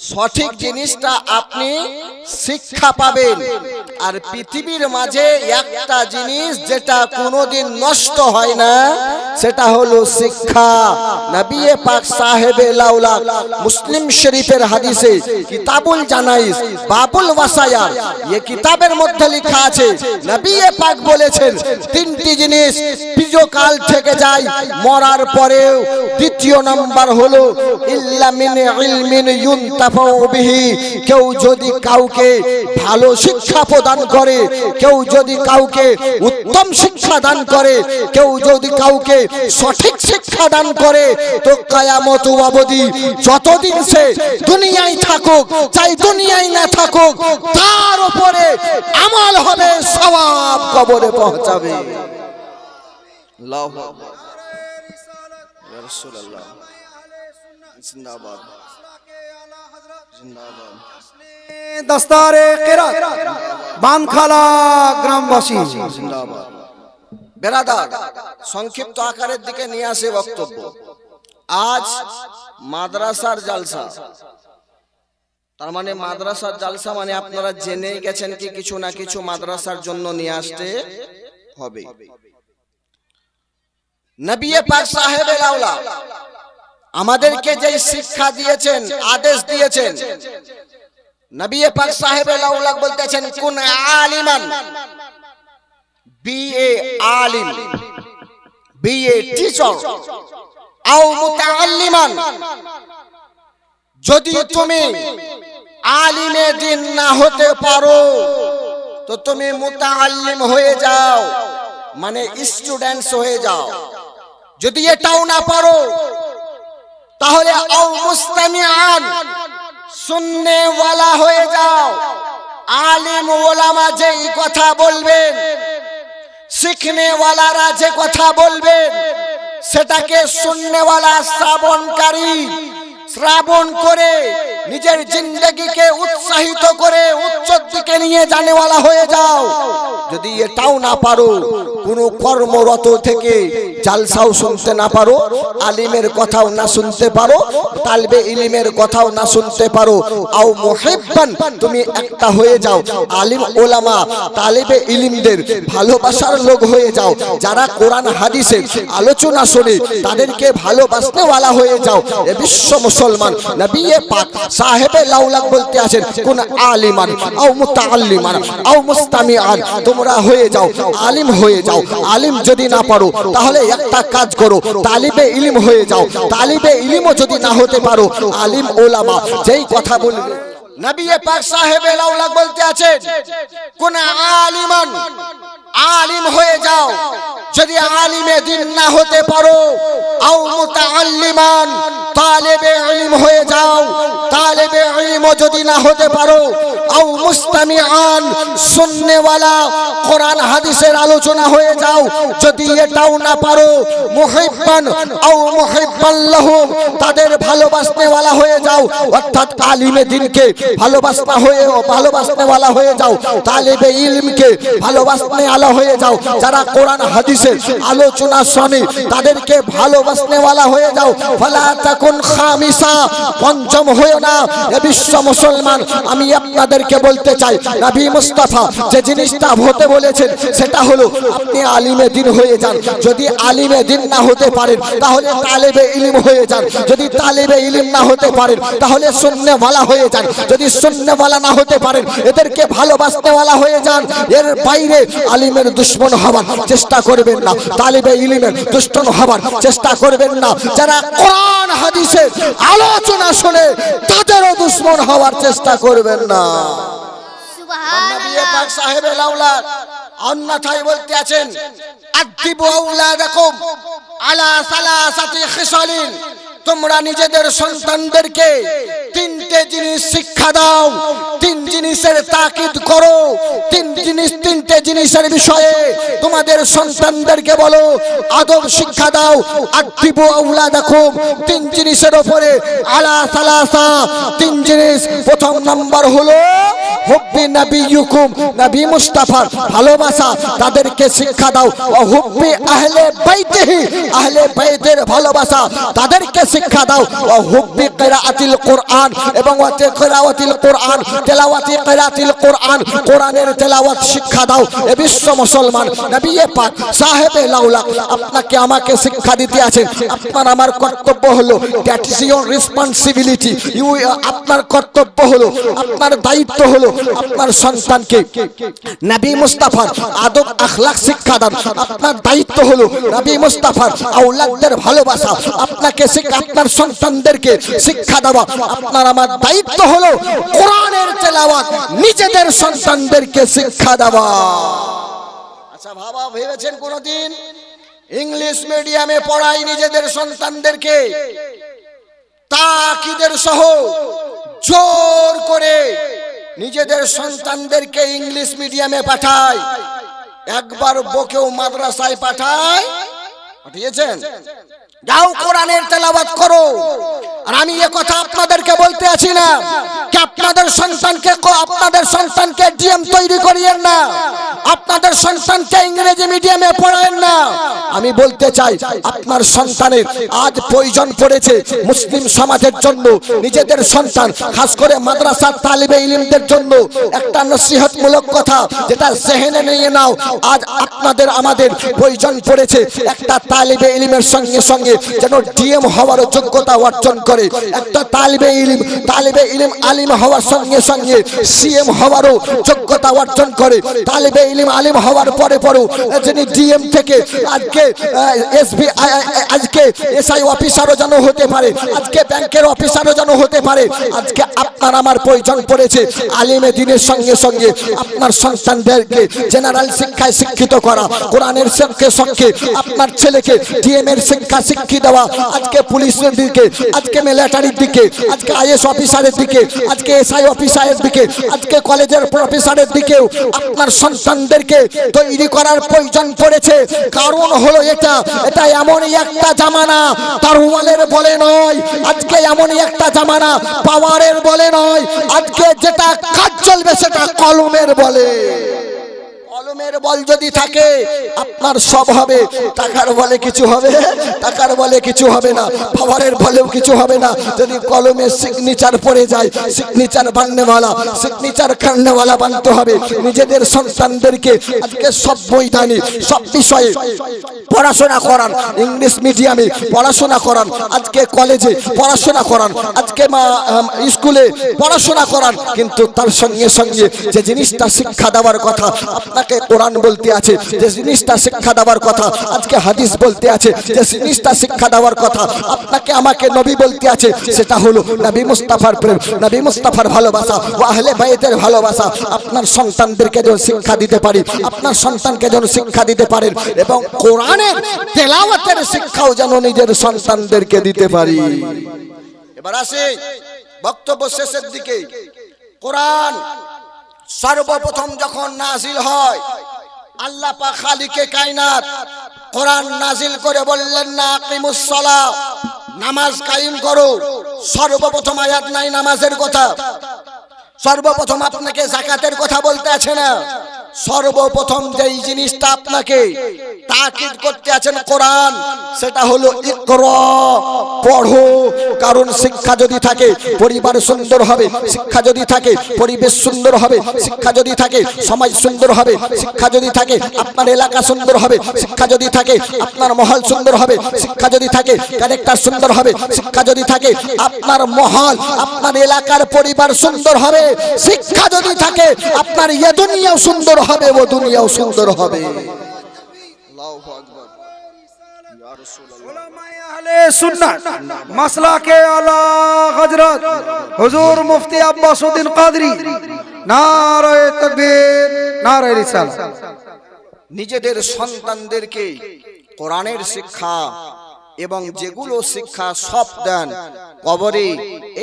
সঠিক জিনিসটা আপনি শিক্ষা পাবেন। আর পৃথিবীর মাঝে একটা জিনিস যেটা কোনোদিন নষ্ট হয় না সেটা হলো শিক্ষা। নবী পাক সাহেবে লাউলা মুসলিম শরীফের হাদিসে কিতাবুল জানাইস বাবুল ওয়াসায়ার এই কিতাবের মধ্যে লেখা আছে নবী পাক বলেছেন তিনটি জিনিস চিরকাল থেকে যায় মরার পরেও দ্বিতীয় নাম্বার হলো ইল্লা মিন ইলমিন ইউনতাফাউ কেউ যদি কাউকে ভালো শিক্ষা প্রদান করে, কেউ যদি কাউকে উত্তম শিক্ষা দান করে, কেউ যদি কাউকে সঠিক শিক্ষা দান করে, তো কায়ামত অবধি যতদিন সে দুনিয়ায় থাকুক, চাই দুনিয়ায় না থাকুক, তার উপরে আমল হবে, সওয়াব কবরে পৌঁছাবে। জিন্দাবাদ। দস্তারে কেরাত, বানখালা গ্রামবাসী। জিন্দাবাদ। সংক্ষিপ্ত আকারের দিকে নিয়ে আসে বক্তব্য। আজ মাদ্রাসার জালসা। তার মানে মাদ্রাসার জালসা মানে আপনারা জেনে গেছেন কি কিছু না কিছু মাদ্রাসার জন্য নিয়ে আসতে হবে। নবী পাক সাহেব আমাদেরকে যে শিক্ষা দিয়েছেন, আদেশ দিয়েছেন, নবী পাক সাহেব আউলা বলতেছেন, কোন আলিমান? বিএ আলিম বিএ টিচার, আও মুতাআল্লিমান। যদি তুমি আলিমে দিন না হতে পারো, তো তুমি মুতাআল্লিম হয়ে যাও মানে স্টুডেন্টস হয়ে যাও। যদি এটাও না পারো তাহলে মুস্তামিআন শুননে ওয়ালা হয়ে যাও। আলিম ওলামা যেই কথা বলবেন শিখনে ওয়ালারা যে কথা বলবেন, সেটাকে শুননেওয়ালা শ্রাবণকারী, শ্রাবণ করে নিজের জিন্দগিকে উৎসাহিত করে উচ্চর দিকে নিয়ে জানেওয়ালা হয়ে যাও। যদি এটাও না পারো কোনো কর্মরত থেকে জালসাও শুনতে না পারো, আলিমের কথাও না শুনতে পারো, তালবে ইলিমের কথাও না শুনতে পারো। আও মুহিব্বান, তুমি একটা হয়ে যাও। আলিম ওলামা, তালেবে ইলিমদের ভালোবাসার লোক হয়ে যাও। যারা কোরআন, হাদিসের আলোচনা শুনে, তাদেরকে ভালোবাসনেওয়ালা হয়ে যাও। এ বিশ্ব মুসলমান নবী পাক সাহেবে লাউলাক বলতে আছেন, কোন আলিমান, আও মুতাআল্লিমান, আও মুস্তামিআন, তোমরা হয়ে যাও, আলিম হয়ে যাও। আলিম যদি না পারো, তাহলে একটা কাজ করো, তালিবে ইলিম হয়ে যাও, তালিবে ইলিমও যদি না হতে পারো, আলিম ওলামা, যেই কথা বলবে। নবী পাক সাহেব এলাউলা বলতে আছেন, কোন আলিমান, আলিম হয়ে যাও যদি আলিমে দিন না হতে পারো, আও মুতাআল্লিমান, তালেবে ইলম হয়ে যাও। তালেবে ইলম যদি না হতে পারো, আও মুস্তামিআন শুননেওয়ালা কোরআন হাদিসের আলোচনা হয়ে যাও। যদি এটাও না পারো, মুহিব্বান, আও মুহিব্বান লাহুম তাদের ভালোবাসনেওয়ালা হয়ে যাও। অর্থাৎ আলিমে দিনকে ভালোবাসনা হয়ে, ভালোবাসনেওয়ালা হয়ে যাও। তালেবে ইলমকে ভালোবাসনে আলা হয়ে যাও। যারা কোরআন হাদিসের আলোচনা শুনে তাদেরকে ভালোবাসনেওয়ালা হয়ে যাও। ফালা তাকুন খামিসা, পঞ্চম হয়ে না। এ বিশ্ব মুসলমান, আমি আপনাদেরকে বলতে চাই, নবী মুস্তাফা যে জিনিসটা হতে বলেছেন, সেটা হলো আপনি আলিমে দিন হয়ে যান। যদি আলিমে দিন না হতে পারেন, তাহলে তালেবে ইলিম হয়ে যান। যদি তালেবে ইলিম না হতে পারেন, তাহলে শূন্যওয়ালা হয়ে যান। যদি শূন্যওয়ালা না হতে পারেন, এদেরকে ভালোবাসতেওয়ালা হয়ে যান। এর বাইরে আলিমের দুশ্মন হবার চেষ্টা করবেন না। তালিবে ইলিমের দুষ্টন হবার চেষ্টা করবেন না। যারা কোরআন হাদিসের আলোচনা শুনে তাদেরও দুশ্মন হওয়ার চেষ্টা করবেন না। অন্যথায় বলতে আছেন আলা সালাসাতি খিসালিন তোমরা নিজেদের সন্তানদেরকে তিনটে জিনিস শিক্ষা দাও, তিন জিনিসের তাকিদ করো, তিন জিনিস তিনটে জিনিসের বিষয়ে তোমাদের সন্তানদেরকে বলো, আদব শিক্ষা দাও আদিবু আওলাদাকুম তিন জিনিসের উপরে আলা সালাসা, তিন জিনিস, প্রথম নাম্বার হলো হুব্বি নবিয়ুকুম নবী মুস্তাফার, ভালোবাসা, তাদেরকে শিক্ষা দাও ও হুব্বি আহলে বাইতিহি, আহলে বাইতের ভালোবাসা, তাদেরকে শিক্ষা দাও ও হুব্বি কিরাআতিল কোরআন এবং ওয়াতে কিরাআতিল কোরআন, তেলাওয়াতি কিরাআতিল কোরআন, কোরআনের তেলাওয়াত শিক্ষা দাও। এ বিশ্ব মুসলমান নবী পাক, সাহেবে লাউলা আপনাকে আমাকে শিক্ষা দিতে আছেন আপনার আমার কর্তব্য হলো that is your responsibility you আপনার কর্তব্য হলো, আপনার দায়িত্ব হলো আপনার সন্তানকে। নবী মুস্তাফার আদব আখলাক শিক্ষা দান, আপনার দায়িত্ব হলো নবী মুস্তাফার আওলাদদের ভালোবাসা। আপনাকে শিক্ষা, আপনার সন্তানদেরকে শিক্ষা দেওয়া। আপনার আমার দায়িত্ব হলো কোরআনের তেলাওয়াত, নিজেদের সন্তানদেরকে শিক্ষা দেওয়া। আচ্ছা বাবা, ভেবেছেন কোনদিন ইংলিশ মিডিয়ামে পড়াই নিজেদের সন্তানদেরকে তাকিদের সহ জোর করে নিজেদের সন্তানদেরকে ইংলিশ মিডিয়ামে পাঠায়, একবার বকেও মাদ্রাসায় পাঠায়? পাঠিয়েছেন? যাও কোরআনের তেলাওয়াত করো। আর আমি এ কথা আপনাদেরকে বলতে আছি না কি আপনাদের সন্তানকে আপনাদের সন্তানকে ডিএম তৈরি করিয়েন না। আপনাদের সন্তানকে ইংরেজি মিডিয়ামে পড়ায়েন না। আমি বলতে চাই, আপনার সন্তানের আজ প্রয়োজন পড়েছে মুসলিম সমাজের জন্য, নিজেদের সন্তান, খাস করে মাদ্রাসার তালিবে ইলিমদের জন্য একটা নসিহতমূলক কথা যেটা জেহেনে নিয়ে নাও, আজ আপনাদের আমাদের প্রয়োজন পড়েছে একটা তালিবে ইলিমের সঙ্গে সঙ্গে যেন ডিএম হওয়ার যোগ্যতা অর্জন করে। একটা তালিবে ইলিম তালিবে ইলিম আলিম হওয়ার সঙ্গে সঙ্গে সিএম হওয়ারও যোগ্যতা অর্জন করে। তালিবে ইলিম আলিম হওয়ার পরে পরেও যিনি ডিএম থেকে আজকে এসবি আজকে এসআই অফিসারও যেন হতে পারে, আজকে ব্যাংকের অফিসারও যেন হতে পারে, আজকে আপনার আমার প্রয়োজন পড়েছে আলিমে দিনের সঙ্গে সঙ্গে আপনার সন্তানদেরকে জেনারেল শিক্ষায় শিক্ষিত করা, কোরআনের সঙ্গে সঙ্গে আপনার ছেলেকে ডিএম এর শিক্ষা শিক্ষিত দেওয়া, আজকে পুলিশের দিকে আজকে মিলিটারির দিকে, আজকে আইএস অফিসারের দিকে, আজকে এসআই অফিসারের দিকে, আজকে কলেজের প্রফেসরের দিকেও আপনার সন্তানদেরকে তৈরি করার প্রয়োজন পড়েছে। কারণ হলো এটা এটা এমনই একটা জামানা তারওয়ালের বলে নয়, আজকে এমনই একটা জামানা, পাওয়ারের বলে নয়, আজকে যেটা কাজ চলবে সেটা কলমের বলে। কলমের বল যদি থাকে, আপনার সব হবে। টাকার বলে কিছু হবে, টাকার বলে কিছু হবে না। পাওয়ারের বলেও কিছু হবে না। যদি কলমের সিগনেচার পড়ে যায় সিগনেচার বাননেওয়ালা সিগনেচার কান্নেওয়ালা বানতে হবে। নিজেদের সন্তানদেরকে আজকে সব বৈধানিক সব বিষয়ে পড়াশোনা করান। ইংলিশ মিডিয়ামে পড়াশোনা করান। আজকে কলেজে পড়াশোনা করান। আজকে মা স্কুলে পড়াশোনা করান। কিন্তু তার সঙ্গে সঙ্গে যে জিনিসটা শিক্ষা দেওয়ার কথা, আপনাকে কোরআন বলতে আছে, যে জিনিসটা শিক্ষা দেওয়ার কথা, আজকে হাদিস বলতে আছে, যে জিনিসটা শিক্ষা দেওয়ার কথা, আপনাকে আমাকে নবী বলতে আছে, সেটা হলো নবী মুস্তাফার প্রেম, নবী মুস্তাফার ভালোবাসা ও আহলে বাইতের ভালোবাসা। আপনার সন্তানদেরকে যেন শিক্ষা দিতে পারি, আপনার সন্তানকে যেন শিক্ষা দিতে পারেন, এবং কোরআনের তেলাওয়াতের শিক্ষাও যেন নিজের সন্তানদেরকে দিতে পারি। এবার আসি বক্তব্য শেষের দিকে। কোরআন সর্বপ্রথম যখন নাজিল হয়, আল্লাহ পাক খালিকে কায়নাত কোরআন নাজিল করে বললেন, না কিমুসলা নামাজ কায়েম করো। সর্বপ্রথম আয়াত নাই নামাজের কথা। সর্বপ্রথম আপনাকে জাকাতের কথা বলতে আছে না? সর্বপ্রথম যেই জিনিসটা আপনাকে তাকিদ করতে আছেন কোরআন, সেটা হলো ইকরা। পড়ো, কারণ শিক্ষা যদি থাকে, পরিবার সুন্দর হবে, শিক্ষা যদি থাকে, পরিবেশ সুন্দর হবে, শিক্ষা যদি থাকে, সমাজ সুন্দর হবে, শিক্ষা যদি থাকে, আপনার এলাকা সুন্দর হবে, শিক্ষা যদি থাকে, আপনার মহল সুন্দর হবে, শিক্ষা যদি থাকে ক্যারেক্টার সুন্দর হবে, শিক্ষা যদি থাকে, আপনার মহল, আপনার এলাকার পরিবার সুন্দর হবে, শিক্ষা যদি থাকে, আপনার এ দুনিয়াও সুন্দর হবে ও দুনিয়াও সুন্দর হবে। মাসলাকে আলা হযরত হুজুর মুফতি আব্বাস কাদরি নারায়ে তাকবীর নারায়ে রিসালাত। নিজেদের সন্তানদেরকে কোরআনের শিক্ষা এবং যেগুলো শিক্ষা সব দেন কবরে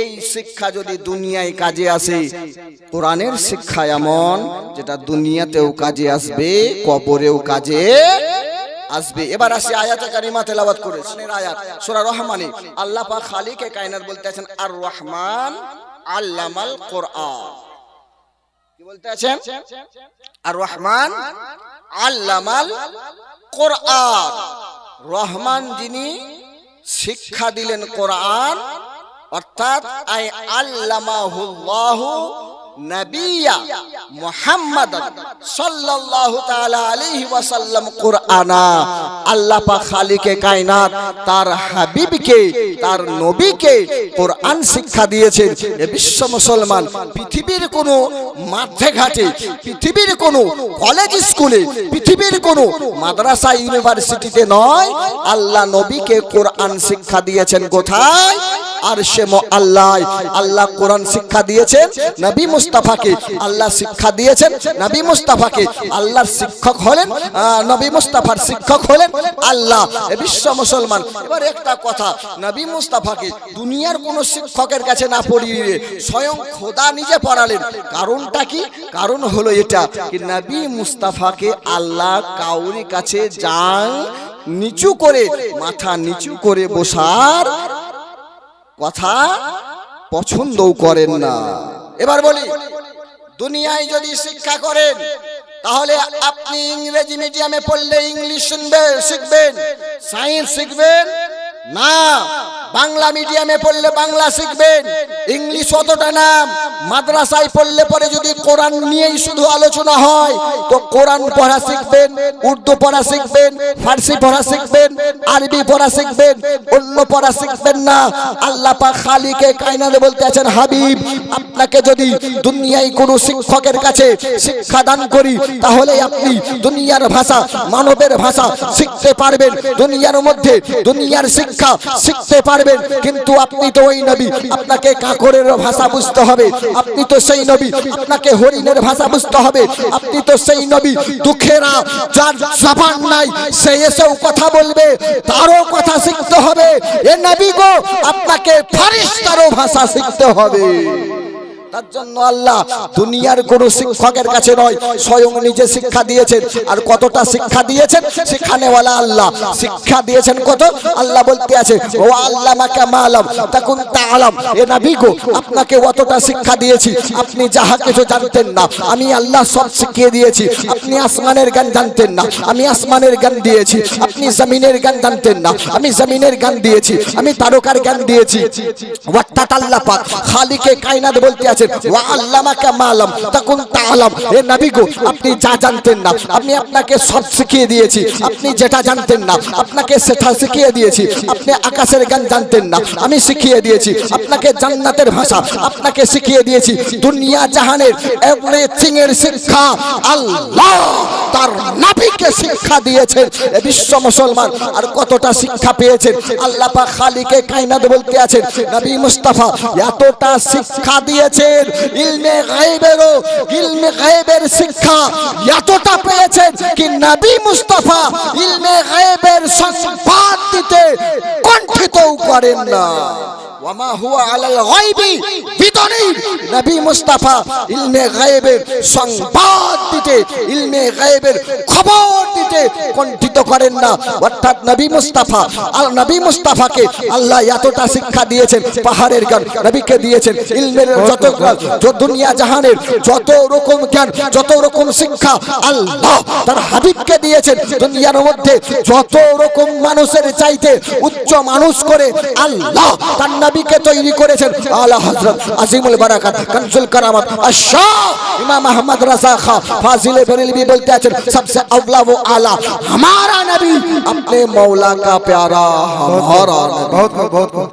এই শিক্ষা যদি দুনিয়ায় কাজে আসে কোরআনের শিক্ষা এমন যেটা দুনিয়াতেও কাজে আসবে কবরেও কাজে আসবে। এবার আসি আয়াতে কারিমা তেলাওয়াত করেছে। আয়াত। সূরা রহমানে আল্লাহ পাক খালিকে কায়নাত বলতে আছেন আর রহমান আল্লামাল কোরআন। কি বলতে আছেন আর রহমান আল্লামাল কোরআন। রহমান যিনি শিক্ষা দিলেন কোরআন অর্থাৎ আই আল্লামাহুল্লাহু নবিয়া মুহাম্মাদান সাল্লাল্লাহু তাআলা আলাইহি ওয়াসাল্লাম কুরআনা। আল্লাহ পাক খালিকে কায়নাত, তার হাবিবকে, তার নবীকে শিক্ষা দিয়েছেন। এ বিশ্ব মুসলমান, পৃথিবীর কোনো মাঠে ঘাটে পৃথিবীর কোনো কলেজ স্কুলে পৃথিবীর কোনো মাদ্রাসা ইউনিভার্সিটিতে নয়, আল্লাহ নবীকে কোরআন শিক্ষা দিয়েছেন কোথায়? আর সে আল্লাহ। আল্লাহ কোরআন শিক্ষা দিয়েছেন, নবী মুস্তাফাকে। আল্লাহ শিক্ষা দিয়েছেন, নবী মুস্তাফাকে। আল্লাহর শিক্ষক হলেন নবী মুস্তাফার শিক্ষক হলেন আল্লাহ। বিশ্ব মুসলমান। এবার একটা কথা, নবী মুস্তাফাকে দুনিয়ার কোন শিক্ষকের কাছে না পড়িয়ে স্বয়ং খোদা নিজে পড়ালেন। কারণটা কি? কারণ হলো এটা নবী মুস্তাফাকে আল্লাহ কাউরি কাছে যান নিচু করে, মাথা নিচু করে বসার কথা পছন্দ করেন না। এবার বলি, দুনিয়ায় যদি শিক্ষা করেন, তাহলে আপনি ইংরেজি মিডিয়ামে পড়লে ইংলিশ শুনবেন, শিখবেন, সায়েন্স শিখবেন? না। বাংলা মিডিয়ামে পড়লে বাংলা শিখবেন, ইংলিশ অতটা না, মাদ্রাসায় পড়লে পরে যদি কোরআন নিয়েই শুধু আলোচনা হয়, তো কোরআন পড়া শিখবেন, উর্দু পড়া শিখবেন, ফার্সি পড়া শিখবেন, আরবি পড়া শিখবেন, অন্য পড়া শিখবেন না। আল্লাহ পাক খালিকে কায়নাতে বলতে আছেন হাবিব, আপনাকে যদি দুনিয়ায় কোনো শিক্ষকের কাছে শিক্ষা দান করি, তাহলে আপনি দুনিয়ার ভাষা, মানবের ভাষা শিখতে পারবেন। দুনিয়ার মধ্যে দুনিয়ার শিক্ষা শিখতে পারবেন। কিন্তু আপনি তো ওই নবী। আপনাকে কাকরের ভাষা বুঝতে হবে। আপনি তো সেই নবী। আপনাকে হরিণের ভাষা বুঝতে হবে। আপনি তো সেই নবী। দুঃখেরা, যার সাবান নাই, সে এসেও কথা বলবে। তারও কথা শিখতে হবে। এ নবী গো, আপনাকে ফারিস্তারও ভাষা শিখতে হবে। তার জন্য আল্লাহ দুনিয়ার কোন শিক্ষকের কাছে নয়, স্বয়ং নিজে শিক্ষা দিয়েছেন। আর কতটা শিক্ষা দিয়েছেন? শিক্ষানেওয়ালা আল্লাহ। শিক্ষা দিয়েছেন কত? আল্লাহ বলতে আছে, ও আল্লাহ মাকে মালাম তখন তালাম এ নবী গো, আপনাকে অতটা শিক্ষা দিয়েছি। আপনি যাহা কিছু জানতেন না, আমি আল্লাহ সব শিখিয়ে দিয়েছি। আপনি আসমানের গান জানতেন না, আমি আসমানের গান দিয়েছি। আপনি জমিনের গান জানতেন না, আমি জমিনের গান দিয়েছি। আমি তারকার গান দিয়েছি। অর্থাৎ আল্লাহ পাক। খালিকে কায়নাত বলতে আছেন ওয়া আল্লামাকা মালাম তাকুন তাআলাম। এ নবী গো আপনি যা জানতেন না আমি আপনাকে সব শিখিয়ে দিয়েছি। আপনি যেটা জানতেন না আপনাকে সেটা শিখিয়ে দিয়েছি। আপনি আকাশের গান জানতেন না আমি শিখিয়ে দিয়েছি। আপনাকে জান্নাতের ভাষা আপনাকে শিখিয়ে দিয়েছি। দুনিয়া জাহানের এভরিথিং এর শিক্ষা আল্লাহ তার নবীকে শিক্ষা দিয়েছেন। এ বিশ্ব মুসলমান আর কতটা শিক্ষা পেয়েছেন? আল্লাহ পাক খালিকে কায়নাত বলতে আছেন নবী মুস্তাফা এতটা শিক্ষা দিয়েছেন ইলমে গায়েবেরও, ইলমে গায়েবের শিক্ষা এতটা পেয়েছেন কি নবী মুস্তাফা ইলমে গায়েবের সংবাদ দিতে কণ্ঠিতও করেন না। ওয়ামা হুয়া আলাল গায়বি নবী মুস্তাফা ইলমে সংবাদ দিতে, ইলমে খবর দিতে কণ্ঠিত করেন না। অর্থাৎ নবী মুস্তাফা আর নবী মুস্তাফাকে আল্লাহ এতটা শিক্ষা দিয়েছেন, পাহাড়ের জ্ঞান নবীকে দিয়েছেন, ইলমের যত দুনিয়া জাহানের যত রকম জ্ঞান, যত রকম শিক্ষা আল্লাহ তার হাবিবকে দিয়েছেন। দুনিয়ার মধ্যে যত রকম মানুষের চাইতে উচ্চ মানুষ করে আল্লাহ তার নবীকে তৈরি করেছেন আলা হযরত আজিমুল বারাকাত কানজুল কারামাত আশা ইমাম আহমদ রাজা খা ফাজিলে বেরেলভি বলতে আছেন सबसे अवला वो आला हमारा नबी अपने मौला का प्यारा हमारा नबी बहुत बहुत बहुत